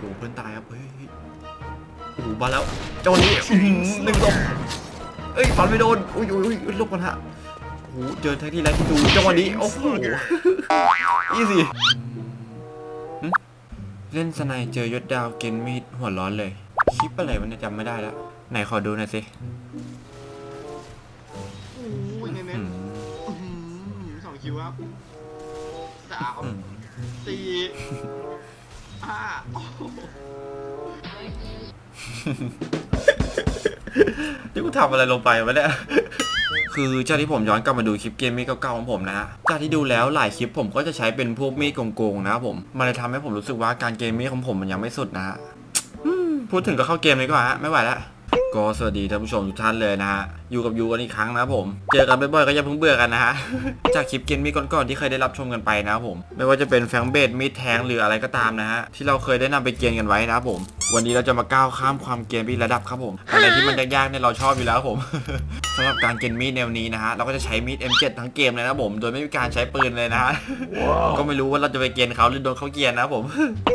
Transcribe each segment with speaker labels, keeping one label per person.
Speaker 1: หเพื่อนตายครับเฮ้ยเฮ้ยโอ้โหมาแล้วเจ้าวันนี้อื้อหือหนึ่งศพเอ้ยฟันไม่โดนอุ้ยอุ้ยอุ้ยอุ้ยลบกันฮะโอ้โหเจอแท็กที่แรกที่ดูเจ้าวันนี้โอ้โหอีสิเล่นสไนเจอยศดาวเกนมีดหัวร้อนเลยคลิปอะไรวะเนี่ยจำไม่ได้แล้วไหนขอดูหน่อยสิ
Speaker 2: โอ้ยเน้
Speaker 1: อื
Speaker 2: น
Speaker 1: ม
Speaker 2: ๆอื้อหือสองคิวครับสาม
Speaker 1: อืม
Speaker 2: สี่ ห้าโอ้โห
Speaker 1: นี่กูทำอะไรลงไปวะเนี่ย คือจากที่ผมย้อนกลับมาดูคลิปเกมมีดเก่าๆของผมนะฮะจากที่ดูแล้วหลายคลิปผมก็จะใช้เป็นพวกมีดโกงๆนะครับผมมันเลยทำให้ผมรู้สึกว่าการเกมมีดของผมมันยังไม่สุดนะฮะอืมพูดถึงก็เข้าเกมเลยดีกว่าฮะไม่ไหวแล้ว ก็สวัสดีท่านผู้ชมทุกท่านเลยนะฮะ อยู่กับยูกันอีกครั้งนะครับผม เจอกันบ่อยๆก็อย่าเพิ่งเบื่อกันนะฮะ จากคลิปเกมมีดก่อนๆที่เคยได้รับชมกันไปนะครับผม ไม่ว่าจะเป็นแฟงเบดมีดแทงหรืออะไรก็ตามนะฮะ ที่เราเคยได้นำไปเกณฑ์กันไว้นะครับผม วันนี้เราจะมาก้าวข้ามความเกมมีดระดับครับผม อะไรที่มันยากๆเนี่ยเราชอบอยู่แล้วครับผมสำหรับการเกณฑ์มีดแนวนี้นะฮะ เราก็จะใช้มีด M7 ทั้งเกมเลยนะครับผม โดยไม่มีการใช้ปืนเลยนะฮะ ก็ไม่รู้ว่าเราจะไปเกณฑ์เขาหรือโดนเขาเกณฑ์นะครับผม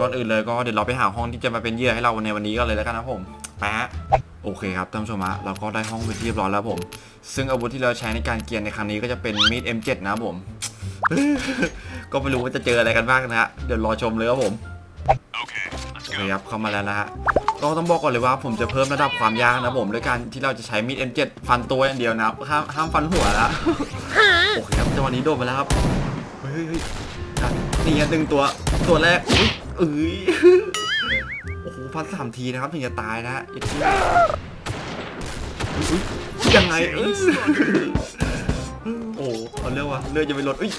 Speaker 1: ก่อนอื่นเลยก็เดี๋ยวเราไปหาห้องที่จะมาเป็นเหยื่อให้เราในวันนี้กันเลยแล้วกันนะครับผม ไปฮะ โอเคครับท่านผู้ชมฮะเราก็ได้ห้องเป็นที่เรียบร้อยแล้วผม ซึ่งอาวุธที่เราใช้ในการเกียนในครั้งนี้ก็จะเป็นมีด M7 นะครับผม ก็ไม่รู้ว่าจะเจออะไรกันบ้างนะฮะเดี๋ยวรอชมเลยครับผมโอเคครับเข้ามาแล้วนะฮะก็ต้องบอกก่อนเลยว่าผมจะเพิ่มระดับความยากนะครับผมด้วยการที่เราจะใช้มีด M7 ฟันตัวอย่างเดียวนะครับห้ามห้ามฟันหัวนะโอเคครับจังหวะนี้โดนไปแล้วครับเฮ้ยเฮ้ยเฮ้ยนี่ฮะหนึ่งตัวตัวแรกอุ้ยเอ้ย โอ้โหพันสามทีนะครับถึงจะตายนะฮะยังไงเออโอ้เอาเรื่องวะเลือดจะไปลดอุ้ย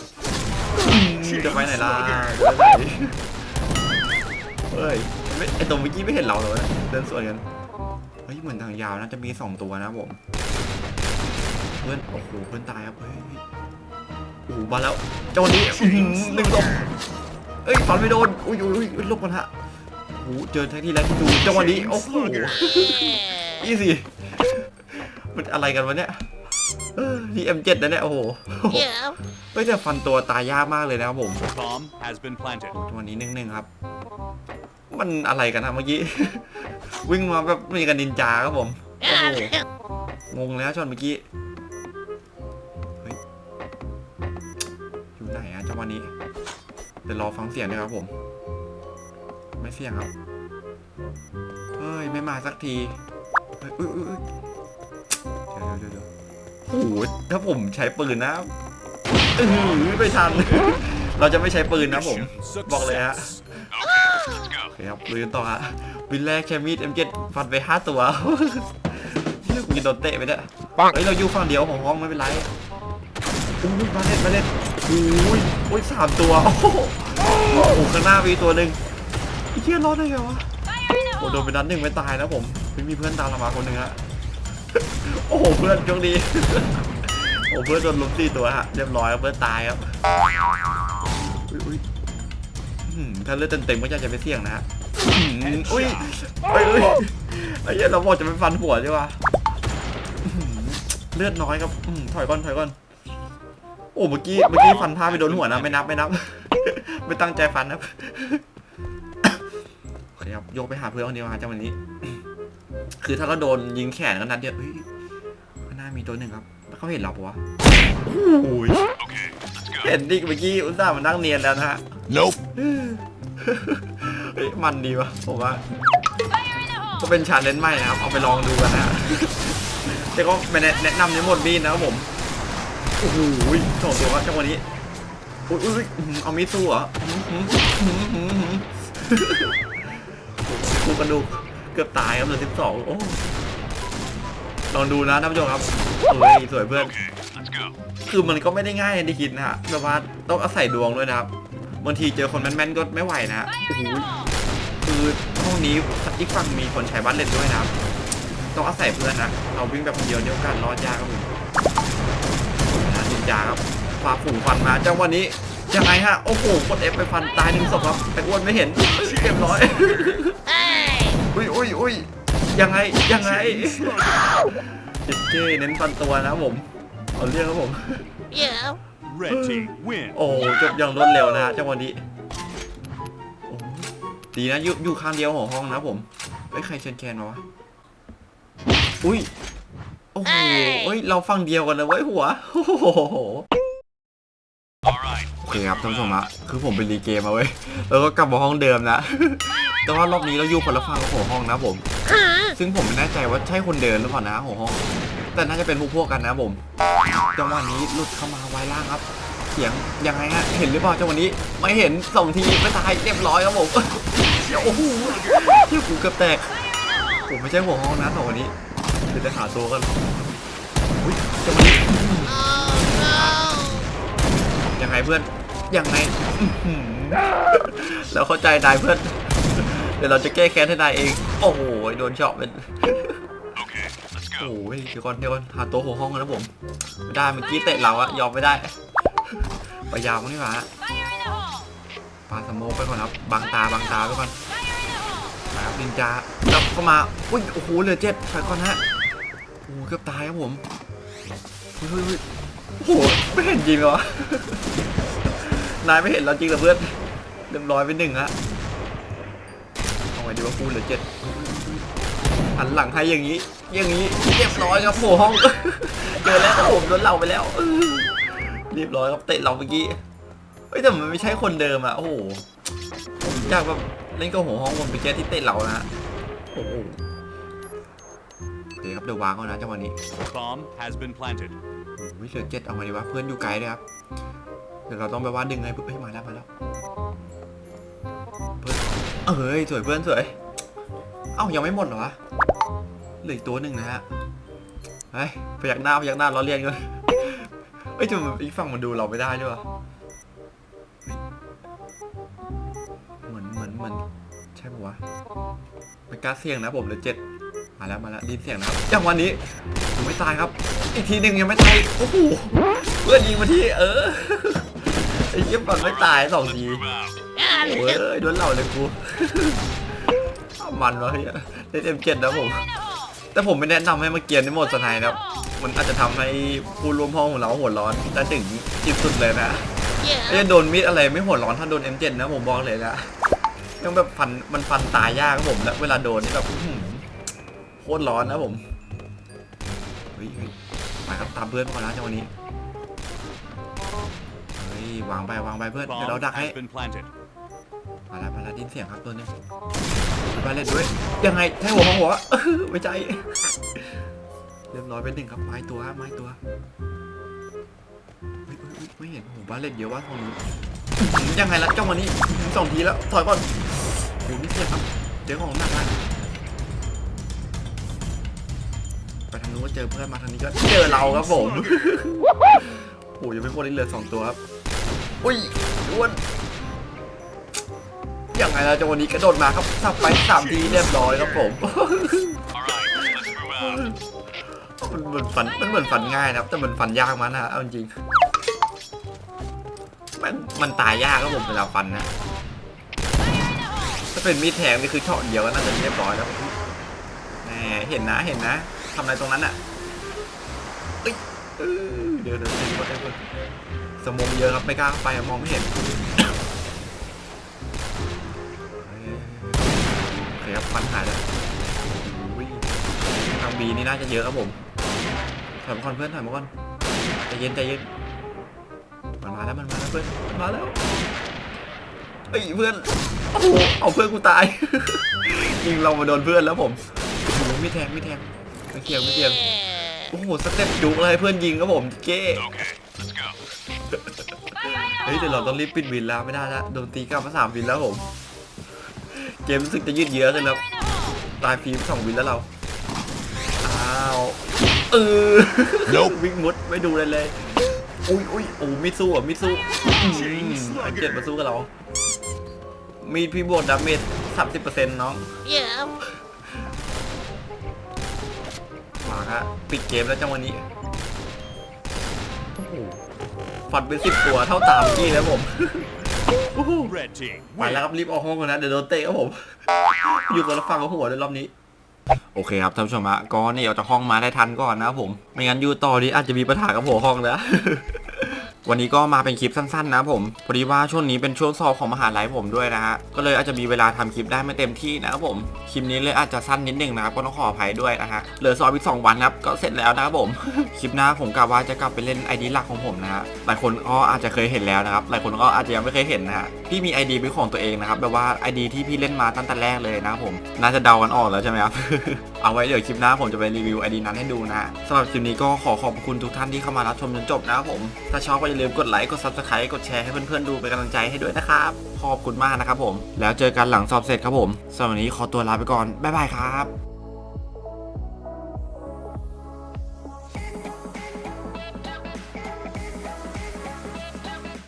Speaker 1: จะไปไหนล่ะไปไหนเฮ้ยไม่ไอตรงเมื่อกี้ไม่เห็นเราเลยนะเดินสวนกันเฮ้ยเหมือนทางยาวนะจะมีสองตัวนะผมเพื่อนโอ้โหเพื่อนตายครับเฮ้ยโอ้โหมาแล้วเจ้าวันนี้หนึ่งศพเอ้ยฟันไม่โดนอุ้ยอุ้ยอุ้ยอุ้ยลบกันฮะ โอ้โหเจอแท็กที่แรกที่ดูจังหวะนี้โอ้โหอีสิมันอะไรกันวะเนี่ยเออนี่ M7 นะเนี่ยโอ้โห
Speaker 3: Yeah.
Speaker 1: เฮ้ยแต่ฟันตัวตายยากมากเลยนะครับผม
Speaker 4: Bomb has been planted.
Speaker 1: ตัวนี้นึ่งๆครับ มันอะไรกันนะเมื่อกี้ วิ่งมาแบบมีกันนินจาครับผมโอ้โหงงแล้วช็อตเมื่อกี้เฮ้ยอยู่ไหนอะจังหวะนี้เดี๋ยวรอฟังเสียงด้วยครับผม ไม่เสี่ยงครับ เฮ้ย ไม่มาสักที เฮ้ยอุ้ยอุ้ยเดี๋ยวเดี๋ยวเดี๋ยวโอ้โหถ้าผมใช้ปืนนะเออไม่ทัน เราจะไม่ใช้ปืนนะผม บอกเลยฮะโอเคครับลุยกันต่อฮะวินแรกแคมิด M7 ฟันไปห้าตัวเฮ้ยกูจะโดนเตะไปเนี่ยเฮ้ย เราอยู่ฝั่งเดียวของห้องไม่เป็นไรอุ้ยมาเล่นมาเล่นอุ้ยอุ้ยสามตัว โอ้โหข้างหน้ามีตัวหนึ่ง เหี้ยรอดได้ไงวะโอ้โดนไปนัดหนึ่งไม่ตายนะผมไม่มีเพื่อนตามเรามาคนหนึ่งฮะโอ้โหเพื่อนโชคดีโอ้เพื่อนโดนล้มตีตัวฮะเรียบร้อยเพื่อนตายครับถ้าเลือดเต็มๆก็อยากจะไปเสี่ยงนะฮะอุ้ยเอ้ยเอ้ยไอ้เหี้ยเราบอกจะไปฟันหัวใช่ปะเลือดน้อยครับถอยก่อนถอยก่อนโอ้เมื่อกี้เมื่อกี้ฟันพลาดไปโดนหัวนะไม่นับไม่นับ ไม่ตั้งใจฟันครับ โอเคครับโยกไปหาเพื่อนคนเดียวฮะจังหวะนี้ คือถ้าเราโดนยิงแขนก็นัดเดียวเฮ้ยข้างหน้ามีตัวหนึ่งครับแล้วเขาเห็นเราปะวะโอ้ยเห็นดิเมื่อกี้อุตส่าห์มานั่งเนียนแล้วนะฮะ
Speaker 4: Nope.
Speaker 1: เฮ้ยมันดีวะผมว่าก็เป็นชาเลนจ์ใหม่นะครับ เอาไปลองดูกันนะฮะแต่ก็ไม่แนะแนะนำในหมดมีดนะครับผมโอ้โหสองตัวครับจังหวะนี้อุ้ยอุ้ยอื้อหือเอามีดสู้เหรอ กูกระดูกเกือบตายครับเหลือสิบสองโอ้ลองดูนะท่านผู้ชมครับสวยสวยเพื่อน
Speaker 4: Let's go.
Speaker 1: คือมันก็ไม่ได้ง่ายอย่างที่คิดนะฮะแบบว่าต้องอาศัยดวงด้วยนะครับบางทีเจอคนแม่นๆก็ไม่ไหวนะฮะโอ้โหคือห้องนี้อีกฝั่งมีคนใช้บ้านเล่นด้วยนะครับต้องอาศัยเพื่อนนะเราวิ่งแบบคนเดียวเนี่ยโอกาสรอดยากครับผมนะจินจาครับฟ้าฝูงฟันมาจังวันนี้ยังไงฮะโอ้โหกดเอฟไปฟันตายหนึ่งศพครับแต่อ้วนไม่เห็นเรียบร้อย
Speaker 3: Hey.
Speaker 1: อุ้ยอุ้ยอุ้ยยังไงยังไงเจ๊เจ๊เน้นฟันตัวนะครับผมเอาเรื่องครับผม
Speaker 3: Yeah.
Speaker 4: Red team win.
Speaker 1: โอ้จบอย่างรวดเร็วนะฮะจังหวะนี้โอ้ดีนะอยู่อยู่ข้างเดียวของห้องนะผมเฮ้ยใครเชิญแคนมาวะอุ้ยโอ้โหเฮ้ยเราฟังเดียวกันเลยเว้ยหัวโอ้โหโอเคครับท่านผู้ชมฮะคือผมไปรีเกมมาเว้ยแล้วก็กลับมาห้องเดิมนะ แต่ว่ารอบนี้เราอยู่คนละฝั่งกับหัวห้องนะผม ซึ่งผมไม่แน่ใจว่าใช่คนเดินหรือเปล่านะหัวห้อง แต่น่าจะเป็นพวกพวกกันนะผมจังหวะนี้หลุดเข้ามาไวล่างครับ เสียงยังไงฮะเห็นหรือเปล่าจังหวะนี้ ไม่เห็นสองทีไม่ตายเรียบร้อยครับผมเดี๋ยวโอ้โหที่กูเกือบแตกผมไม่ใช่หัวห้องนะสองวันนี้เดี๋ยวจะหาตัวกันอุ้ยจังหวะนี้ยังไงเพื่อนยังไงอื้อหือเราเข้าใจนายเพื่อน เดี๋ยวเราจะแก้แค้นให้นายเอง โอ้โหโดนเฉาะเป็นโอ้ยเดี๋ยวก่อนเดี๋ยวก่อนหาตัวหัวห้องกันนะผมไม่ได้เมื่อกี้เตะเราอะยอมไม่ได้ไปยาวมั้งนี่หว่าปาสโมกไปก่อนครับบังตาบังตาไปก่อนมาครับนินจาจับเข้ามาอุ้ยโอ้โหเหลือเจ็ดถอยก่อนฮะโอ้โหเกือบตายครับผมเฮ้ยเฮ้ยเฮ้ยโอ้โหไม่เห็นจริงเหรอนายไม่เห็นเราจริงเหรอเพื่อนเรียบร้อยไปหนึ่งฮะ เอาไงดีว่ากูเหลือเจ็ดหันหลังให้อย่างนี้ อย่างนี้เรียบร้อยครับโผห้องเจอแล้วครับผมโดนเราไปแล้วเรียบร้อยครับเตะเราเมื่อกี้เฮ้ยแต่มันไม่ใช่คนเดิมอะโอ้โหผมอยากแบบเล่นกับหัวห้องผมไปแก้ที่เตะเรานะโอ้โหโอเคครับเดี๋ยววางก่อนนะจังหวะนี้
Speaker 4: Bomb has been planted.
Speaker 1: โอ้โหเหลือเจ็ดเอาไงดีวะเพื่อนอยู่ไกลด้วยครับเดี๋ยวเราต้องไปว่าดึงไงเพื่อนเฮ้ยมาแล้วมาแล้วเพื่อน เอ้ยสวยเพื่อนสวย เอ้ายังไม่หมดเหรอวะเหลืออีกตัวหนึ่งนะฮะเฮ้ยพยักหน้าพยักหน้าล้อเลียนกันเฮ้ยทำไมอีกฝั่งมันดูเราไม่ได้ด้วยวะเหมือนเหมือนเหมือนใช่ปะวะไม่กล้าเสี่ยงนะผมเลือเจ็ดมาแล้วมาแล้วรีเสี่ยงนะครับจังวะนี้ยังไม่ตายครับ อีกทีหนึ่งยังไม่ตายโอ้โหเพื่อนยิงมาที่เออไอ้เยี่ยมมันไม่ตายสองที โอ้ยโดนเหล่าเลยกู มันวะเฮียเล่นเอ็มเจ็ดนะผม แต่ผมไม่แนะนำให้มาเกียนในโหมดสไนด์นะครับ มันอาจจะทำให้ผู้ร่วมห้องของเราหัวร้อนได้ถึงที่สุดเลยนะไอ้โดนมีดอะไรไม่หัวร้อนถ้าโดน M7 นะผมบอกเลยนะยังแบบฟันมันฟันตายยากครับผมแล้วเวลาโดนนี่แบบอื้อหือโคตรร้อนนะผมเฮ้ยเฮ้ยมาครับตามเพื่อนก่อนนะจังหวะนี้เฮ้ยวางไปวางไปเพื่อนเดี๋ยว
Speaker 4: Bomb
Speaker 1: เราดักให้
Speaker 4: has been planted.
Speaker 1: มาแล้วมาแล้วดินเสียงครับตัวนึงมาเล่นด้วย ยังไงใช่หัวหัวไม่ใจ เรียบร้อยไปหนึ่งครับไม้ตัวไม้ตัว ไม่เห็นโอ้บ้านเล่นเยอะว่าตรงนี้ยังไงล่ะจ้องวันนี้สองทีแล้วถอยก่อนโอ้โหนี่เสียงครับเดี๋ยวของหนักนะไปทางนู้นก็เจอเพื่อนมาทางนี้ก็เจอเราครับผมโอ้ยยังไม่หมดอีกเหลือสองตัวครับอุ้ยอ้วน ยังไงล่ะจังหวะนี้กระโดดมาครับสับไปสามทีเรียบร้อยครับผมมันเหมือนฝันมันเหมือนฝันง่ายนะครับแต่มันฝันยากมากนะเอาจริงมันมันตายยากครับผมเวลาฟันนะถ้าเป็นมีดแทงนี่คือช็อตเดียวก็น่าจะเรียบร้อยแล้วแหมเห็นนะเห็นนะทำอะไรตรงนั้นอะเอ้ยเอดี๋ยวเดี๋ยวเดี๋ยวสมองเยอะครับไม่กล้าไปมองไม่เห็น เคครับฟันหายแล้วโอ้ยทางบีนี่น่าจะเยอะครับผมถอยมาก่อนเพื่อนถอยมาก่อนใจเย็นใจเย็นมันมาแล้วมันมาแล้วเพื่อนมันมาแล้วเฮ้ยเพื่อนโอ้โหเอาเพื่อนกูตายยิงเรามาโดนเพื่อนแล้วผมโอ้โหไม่แทงไม่แทงไม่เกี่ยวไม่เกี่ยวโอ้โหสเต็ปจุกเลยเพื่อนยิงครับผมเก้
Speaker 4: Okay, let's go.
Speaker 1: เฮ้ยเดี๋ยวเราต้องรีบปิดวินแล้วไม่ได้แล้วโดนตีกลับมาสามวินแล้วผม เกมรู้สึกจะยืดเยื้อขึ้นแล้วตายฟรีไปสองวินแล้วเรา อ้าว เออ วิ่งมุดไม่ดูเลยเลย อุ้ยอุ้ยโอ้มิดสู้อะมิดสู้อืมไอเจ็ดมาสู้กับเรา มีดพี่บวกดาเมจสามสิบเปอร์เซ็นต์น้องมาครับปิดเกมแล้วจังวันนี้โอ้โหฟันเป็นสิบตัวเท่าตามเมื่อกี้แล้วผม โอ้โห
Speaker 4: Red team.
Speaker 1: ไปแล้วครับรีบออกห้องกันนะเดี๋ยวโดนเตะครับผม อยู่กับเราฟังกับหัวในรอบนี้โอเคครับท่านผู้ชมฮะก็นี่ออกจากห้องมาได้ทันก่อนนะครับผม ไม่งั้นอยู่ต่อนี้อาจจะมีปัญหากับหัวห้องนะ วันนี้ก็มาเป็นคลิปสั้นๆนะผมพอดีว่าช่วงนี้เป็นช่วงสอบของมหาลัยผมด้วยนะฮะก็เลยอาจจะมีเวลาทำคลิปได้ไม่เต็มที่นะครับผมคลิปนี้เลยอาจจะสั้นนิดนึงนะครับก็ต้องขออภัยด้วยนะฮะเหลือสอบอีก2วันครับก็เสร็จแล้วนะครับผมคลิปหน้าผมกะว่าจะกลับไปเล่นไอดีหลักของผมนะฮะหลายคนก็อาจจะเคยเห็นแล้วนะครับหลายคนก็อาจจะยังไม่เคยเห็นนะฮะพี่มีไอดีเป็นของตัวเองนะครับแบบว่าไอดีที่พี่เล่นมาตั้งแต่แรกเลยนะครับผมน่าจะเดากันออกแล้วใช่ไหมครับเอาไว้เดี๋ยวคลิปหน้าผมจะไปรีวิวไอดีนั้นให้ดูนะสำหรับคลิปนี้ก็ขอขอบคุณทุกท่านที่เข้ามารับชมจนจบนะครับผม ถ้าชอบก็อย่าลืมกดไลค์ กด subscribe กดแชร์ให้เพื่อนๆดูเป็นกำลังใจให้ด้วยนะครับ ขอบคุณมากนะครับผม แล้วเจอกันหลังสอบเสร็จครับผมสำหรับวันนี้ขอตัวลาไปก่อน บ๊ายบายครับ